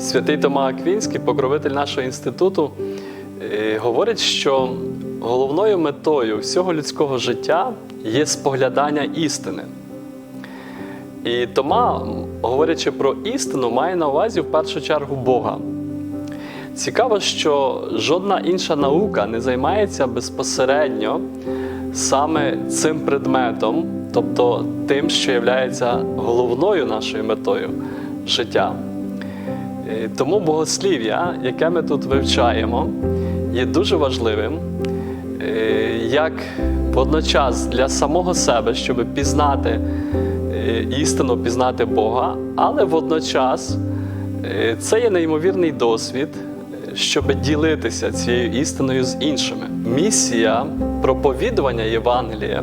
Святий Тома Аквінський, покровитель нашого інституту, е, говорить, що головною метою всього людського життя є споглядання істини. І Тома, говорячи про істину, має на увазі в першу чергу Бога. Цікаво, що жодна інша наука не займається безпосередньо саме цим предметом, тобто тим, що є головною нашою метою життя. Е, Тому богослів'я, яке ми тут вивчаємо, є дуже важливим, е, як водночас для самого себе, щоб пізнати е, істину, пізнати Бога, але водночас це є неймовірний досвід, щоб ділитися цією істиною з іншими. Місія проповідування Євангелія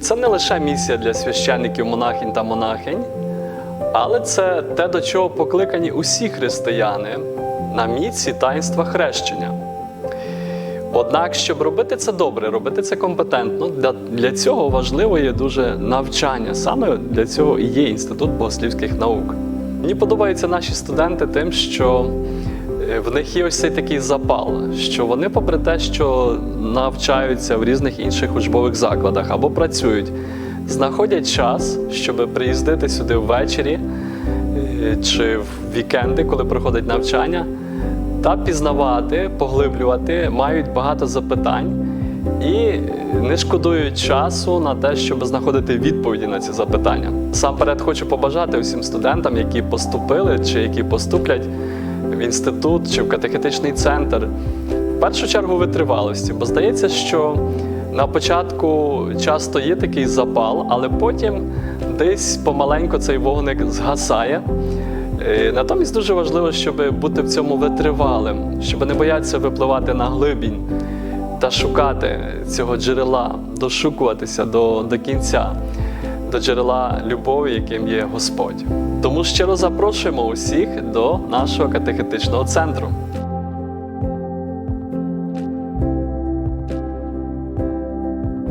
це не лише місія для священників, монахинь та монахинь, але це те, до чого покликані усі християни на міці таїнства хрещення. Однак, щоб робити це добре, робити це компетентно, для, для цього важливо є дуже навчання. Саме для цього і є інститут богослівських наук. Мені подобаються наші студенти тим, що е, в них є ось цей такий запал, що вони, попри те, що навчаються в різних інших учбових закладах або працюють, знаходять час, щоб приїздити сюди ввечері е, чи в вікенди, коли проходить навчання, та пізнавати, поглиблювати, мають багато запитань і не шкодують часу на те, щоб знаходити відповіді на ці запитання. Сам хочу побажати усім студентам, які поступили чи які поступлять в інститут чи в катехетичний центр. В першу чергу витривалості, бо здається, що на початку часто є такий запал, але потім десь помаленько цей вогник згасає. Е, Натомість дуже важливо, щоб бути в цьому витривалим, щоб не боятися випливати на глибінь та шукати цього джерела, дошукуватися до, до кінця, до джерела любові, яким є Господь. Тому щиро запрошуємо усіх до нашого катехетичного центру.